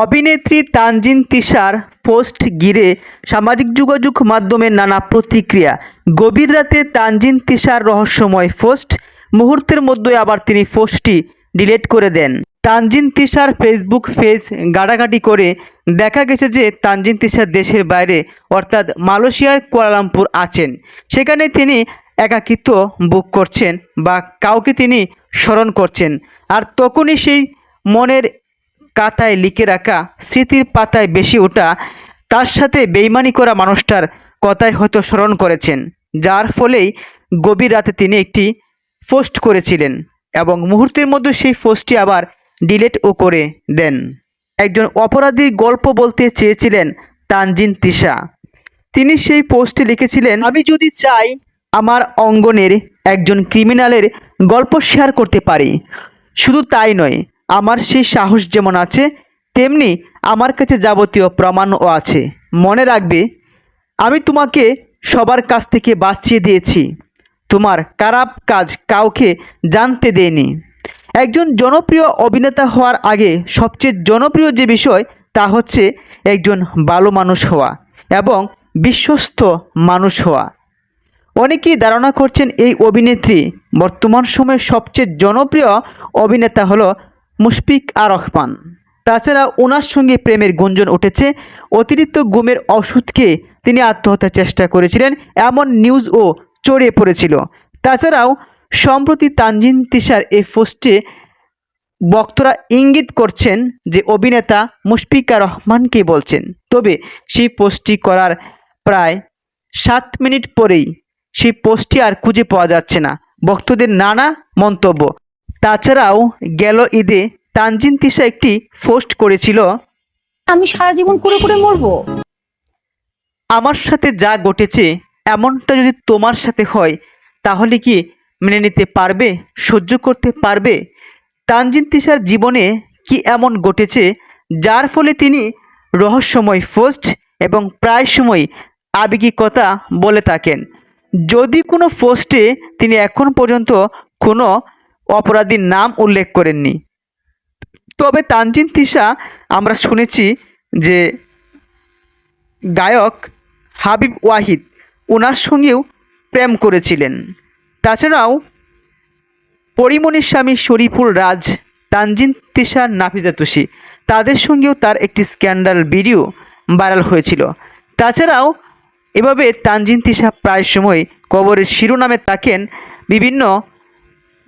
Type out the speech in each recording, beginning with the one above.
অভিনেত্রী তানজিন তিশার পোস্ট ঘিরে সামাজিক যোগাযোগ মাধ্যমে নানা প্রতিক্রিয়া। গভীর রাতে তানজিন তিশার রহস্যময় পোস্ট, মুহূর্তের মধ্যে আবার তিনি পোস্টটি ডিলিট করে দেন। তানজিন তিশার ফেসবুক পেজ গাড়াগাড়ি করে দেখা গেছে যে তানজিন তিশার দেশের বাইরে, অর্থাৎ মালয়েশিয়ার কুয়ালালামপুর আছেন। সেখানে তিনি একাকিত্ব বুক করছেন বা কাউকে তিনি স্মরণ করছেন। আর তখনই সেই মনের কাতায় লিখে রাখা স্মৃতির পাতায় বেশি ওঠা, তার সাথে বেইমানি করা মানুষটার কথায় হয়তো স্মরণ করেছেন, যার ফলেই গভীর রাতে তিনি একটি পোস্ট করেছিলেন এবং মুহূর্তের মধ্যে সেই পোস্টটি আবার ডিলেটও করে দেন। একজন অপরাধীর গল্প বলতে চেয়েছিলেন তানজিন তিশা। তিনি সেই পোস্টে লিখেছিলেন, আমি যদি চাই আমার অঙ্গনের একজন ক্রিমিনালের গল্প শেয়ার করতে পারি। শুধু তাই নয় আমার সেই সাহস যেমন আছে, তেমনি আমার কাছে যাবতীয় প্রমাণও আছে। মনে রাখবে, আমি তোমাকে সবার কাছ থেকে বাঁচিয়ে দিয়েছি। তোমার খারাপ কাজ কাউকে জানতে দেয়নি। একজন জনপ্রিয় অভিনেতা হওয়ার আগে সবচেয়ে জনপ্রিয় যে বিষয়, তা হচ্ছে একজন ভালো মানুষ হওয়া এবং বিশ্বস্ত মানুষ হওয়া। অনেকেই ধারণা করছেন এই অভিনেত্রী বর্তমান সময়ের সবচেয়ে জনপ্রিয় অভিনেতা হলো মুশফিক আর রহমান। তাছাড়া ওনার সঙ্গে প্রেমের গুঞ্জন উঠেছে। অতিরিক্ত গুমের ওষুধকে তিনি আত্মহত্যার চেষ্টা করেছিলেন, এমন নিউজও ছড়িয়ে পড়েছিল। তাছাড়াও, সম্প্রতি তানজিন তিশার এই পোস্টে বক্তরা ইঙ্গিত করছেন যে অভিনেতা মুশফিকা রহমানকে বলছেন। তবে সেই পোস্টটি করার প্রায় সাত মিনিট পরেই সেই পোস্টটি আর খুঁজে পাওয়া যাচ্ছে না। ভক্তদের নানা মন্তব্য। তাছাড়াও গেল ঈদে তানজিন তিশা একটি পোস্ট করেছিল। আমি সারা জীবন করে করে মরবো। আমার সাথে যা ঘটেছে এমনটা যদি তোমার সাথে হয় তাহলে কি মেনে নিতে পারবে সহ্য করতে পারবে? তানজিন তিশার জীবনে কি এমন ঘটেছে যার ফলে তিনি রহস্যময় পোস্ট এবং প্রায় সময় আবেগিকতা বলে থাকেন? যদি কোনো পোস্টে তিনি এখন পর্যন্ত কোনো অপরাধীর নাম উল্লেখ করেননি। তবে তানজিন তিশা আমরা শুনেছি যে গায়ক হাবিব ওয়াহিদ ওনার সঙ্গেও প্রেম করেছিলেন। তাছাড়াও পরিমণির স্বামী শরীফুল রাজ, তানজিন তিশা নাফিজা তুষি তাদের সঙ্গেও তার একটি স্ক্যান্ডাল ভিডিও ভাইরাল হয়েছিল। তাছাড়াও এভাবে তানজিন তিশা প্রায় সময় কবরের শিরোনামে থাকেন বিভিন্ন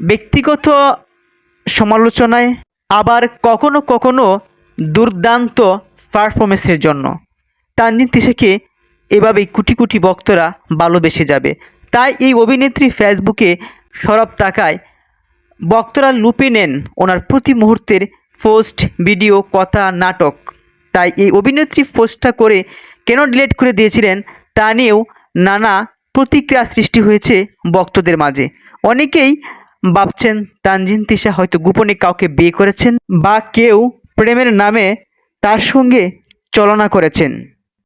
ব্যক্তিগত সমালোচনায় আবার কখনো কখনো দুর্দান্ত পারফরমেন্সের জন্য। তানজিন তিশাকে এভাবেই কোটি কোটি ভক্তরা ভালোবেসে যাবে। তাই এই অভিনেত্রী ফেসবুকে সরব তাকায় ভক্তরা লুপে নেন ওনার প্রতি মুহূর্তের পোস্ট, ভিডিও, কথা, নাটক। তাই এই অভিনেত্রী পোস্টটা করে কেন ডিলিট করে দিয়েছিলেন তা নিয়েও নানা প্রতিক্রিয়া সৃষ্টি হয়েছে ভক্তদের মাঝে। অনেকেই ভাবছেন, তানজিন তিশা হয়তো গোপনে কাউকে বিয়ে করেছেন বা কেউ প্রেমের নামে তার সঙ্গে চলনা করেছেন।